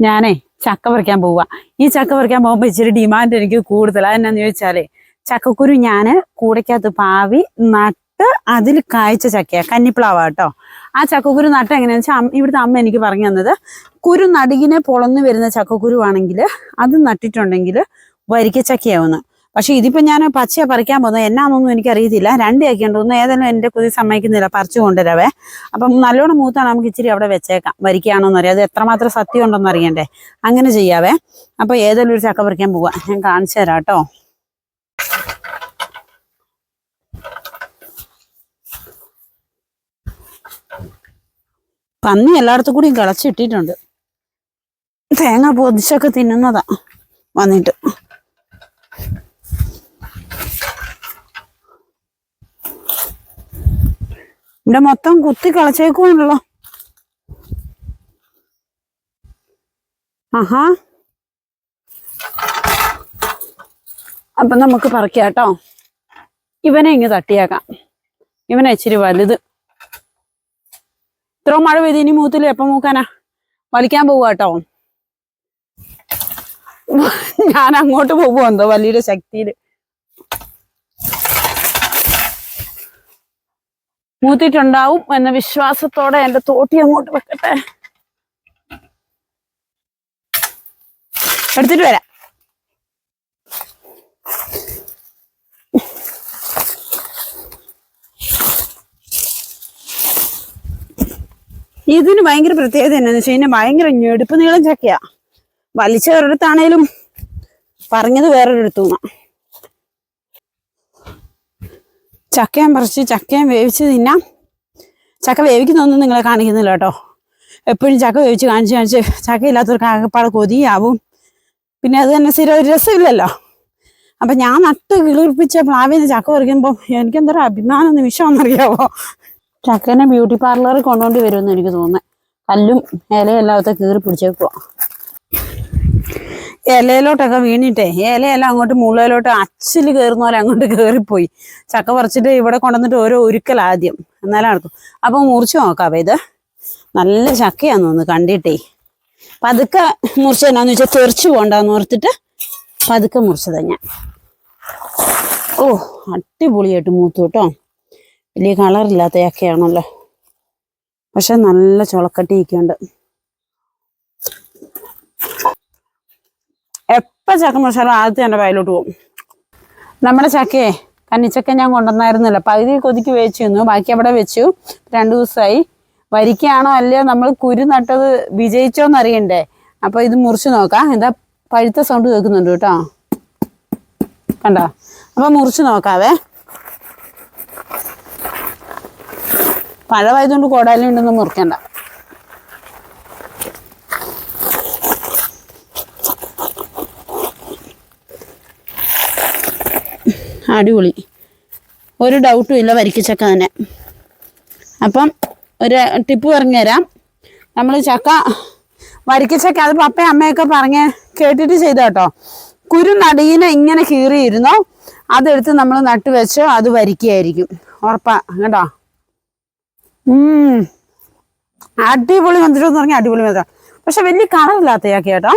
ഞാനേ ചക്ക പറിക്കാൻ പോവുക ഈ ചക്ക പറിക്കാൻ പോകുമ്പോ ഇച്ചിരി ഡിമാൻഡ് എനിക്ക് കൂടുതൽ അതെന്നാന്ന് ചോദിച്ചാലേ ചക്കക്കുരു ഞാൻ കൂടയ്ക്കകത്ത് പാവി നട്ട് അതിൽ കായ്ച്ച ചക്കയാ. കന്നിപ്ലാവാ കേട്ടോ ആ ചക്കക്കുരു നട്ട് എങ്ങനെയാന്ന് വെച്ചാൽ ഇവിടുത്തെ അമ്മ എനിക്ക് പറഞ്ഞു തന്നത്. കുരു നടുകിനെ പൊളന്നു വരുന്ന ചക്കക്കുരു ആണെങ്കിൽ അത് നട്ടിട്ടുണ്ടെങ്കിൽ വരിക്കച്ചക്കയാവുന്നു. പക്ഷെ ഇതിപ്പോ ഞാൻ പച്ചയാ പറിക്കാൻ പോകുന്നത്. എന്നാന്നൊന്നും എനിക്കറിയത്തില്ല. രണ്ട് ഉണ്ട്. ഒന്ന് ഏതായാലും എന്റെ കുതി സമ്മതിക്കുന്നില്ല. പറിച്ചു കൊണ്ടുവരവേ. അപ്പം നല്ലോണം മൂത്താണ് നമുക്ക് ഇച്ചിരി അവിടെ വെച്ചേക്കാം. വരിക്കാണോന്ന് അറിയാം. അത് എത്രമാത്രം സത്യം ഉണ്ടെന്ന് അറിയണ്ടേ. അങ്ങനെ ചെയ്യാവേ. അപ്പൊ ഏതെങ്കിലും ഒരു ചക്ക പറിക്കാൻ പോവാ. ഞാൻ കാണിച്ചു തരാം കേട്ടോ. പന്നി എല്ലായിടത്തും കൂടി കിളച്ചിട്ടിട്ടുണ്ട്. തേങ്ങ പൊതിച്ചൊക്കെ തിന്നുന്നതാ. വന്നിട്ട്. ഇവിടെ മൊത്തം കുത്തി കളച്ചേക്കുവാണല്ലോ. ആഹാ. അപ്പൊ നമുക്ക് പറക്കാട്ടോ. ഇവനെ ഇങ്ങ് തട്ടിയാക്കാം. ഇവനെ ഇച്ചിരി വലുത്. ഇത്ര മഴ പെയ്ത് ഇനി മൂത്തിൽ എപ്പം മൂക്കാനാ. വലിക്കാൻ പോവുക കേട്ടോ ഞാൻ അങ്ങോട്ട് പോകുമോ എന്തോ വലിയൊരു ശക്തിയിൽ. മൂത്തിട്ടുണ്ടാവും എന്ന വിശ്വാസത്തോടെ എന്റെ തോട്ടി അങ്ങോട്ട് വെക്കട്ടെ. എടുത്തിട്ട് വരാം. ഇതിന് ഭയങ്കര പ്രത്യേകത എന്നാന്ന് വെച്ച് കഴിഞ്ഞാൽ ഭയങ്കര ഞെടുപ്പ് നീളം ചക്കയാ. വലിച്ച ഒരിടത്താണേലും പറഞ്ഞത് വേറൊരിടത്തുനിന്നാ. ചക്കയും പറിച്ച് ചക്കയും വേവിച്ച് തിന്നാം. ചക്ക വേവിക്കുന്നൊന്നും നിങ്ങളെ കാണിക്കുന്നില്ല കേട്ടോ. എപ്പോഴും ചക്ക വേവിച്ച് കാണിച്ച് കാണിച്ച് ചക്ക ഇല്ലാത്തവർക്ക് കൊതിയാവും. പിന്നെ അത് തന്നെ സ്ഥിരം ഒരു രസമില്ലല്ലോ. അപ്പം ഞാൻ നട്ട് കിളിർപ്പിച്ച പ്ലാവിൽ നിന്ന് ചക്ക പറിക്കുമ്പോൾ എനിക്കെന്തൊരു അഭിമാന നിമിഷമാണെന്നറിയാവോ? ചക്കനെ ബ്യൂട്ടി പാർലറിൽ കൊണ്ടുകൊണ്ട് വരുമെന്ന് എനിക്ക് തോന്നുന്നത് കല്ലും ഇലയെല്ലാത്ത കീറി പിടിച്ചേക്കുവാ. ഇലയിലോട്ടൊക്കെ വീണിട്ടേ. ഇലയെല്ലാം അങ്ങോട്ട് മുള്ളയിലോട്ട് അച്ചിൽ കയറുന്ന പോലെ അങ്ങോട്ട് കയറിപ്പോയി ചക്ക പറിച്ചിട്ട് ഇവിടെ കൊണ്ടുവന്നിട്ട് ഓരോ ഉരുക്കൽ ആദ്യം. എന്നാലും നടക്കും. അപ്പൊ മുറിച്ച് നോക്കാവേ ഇത്. നല്ല ചക്കയാന്ന് തോന്നുന്നു കണ്ടിട്ടേ. പതുക്കെ മുറിച്ച് എന്നാന്ന് വെച്ചാൽ തെറിച്ച് പോണ്ടാന്ന് ഓർത്തിട്ട് പതുക്കെ മുറിച്ചതാ ഞാൻ. ഓ അടിപൊളിയായിട്ട് മൂത്തു കേട്ടോ. വലിയ കളറില്ലാത്ത ചക്കയാണല്ലോ. പക്ഷെ നല്ല ചുളക്കട്ടിയൊക്കെയുണ്ട് എപ്പോൾ ചക്ക മുറിച്ചാലും ആദ്യത്തെ എന്റെ വയലോട്ട് പോകും. നമ്മുടെ ചക്കയെ കന്നിച്ചക്ക ഞാൻ കൊണ്ടുവന്നായിരുന്നില്ല. പകുതി കൊതിക്ക് വേവിച്ചു തന്നു. ബാക്കി അവിടെ വെച്ചു. രണ്ടു ദിവസമായി. വരിക്കാണോ അല്ലയോ നമ്മൾ കുരു നട്ടത് വിജയിച്ചോന്ന് അറിയണ്ടേ അപ്പൊ ഇത് മുറിച്ച് നോക്കാം. എന്താ പഴുത്ത സൗണ്ട് കേൾക്കുന്നുണ്ട് കേട്ടോ. കണ്ടോ? അപ്പൊ മുറിച്ച് നോക്കാവേ. പഴമായതുകൊണ്ട് കോടാലും ഉണ്ടെന്ന് മുറിക്കണ്ട. അടിപൊളി. ഒരു ഡൗട്ടും ഇല്ല വരിക്കച്ചക്ക തന്നെ. അപ്പം ഒരു ടിപ്പ് പറഞ്ഞു തരാം. നമ്മൾ ചക്ക വരിക്കച്ചക്ക അത് പപ്പയും അമ്മയൊക്കെ പറഞ്ഞ് കേട്ടിട്ട് ചെയ്ത കേട്ടോ. കുരു നടീനെ ഇങ്ങനെ കീറിയിരുന്നോ. അതെടുത്ത് നമ്മൾ നട്ട് വെച്ചോ അത് വരിക്കുകയായിരിക്കും. ഉറപ്പാ കേട്ടോ അടിപൊളി മന്ത്രി എന്ന് പറഞ്ഞാൽ അടിപൊളി മന്ദിരം പക്ഷെ വലിയ കളറില്ലാത്തയാക്കി കേട്ടോ.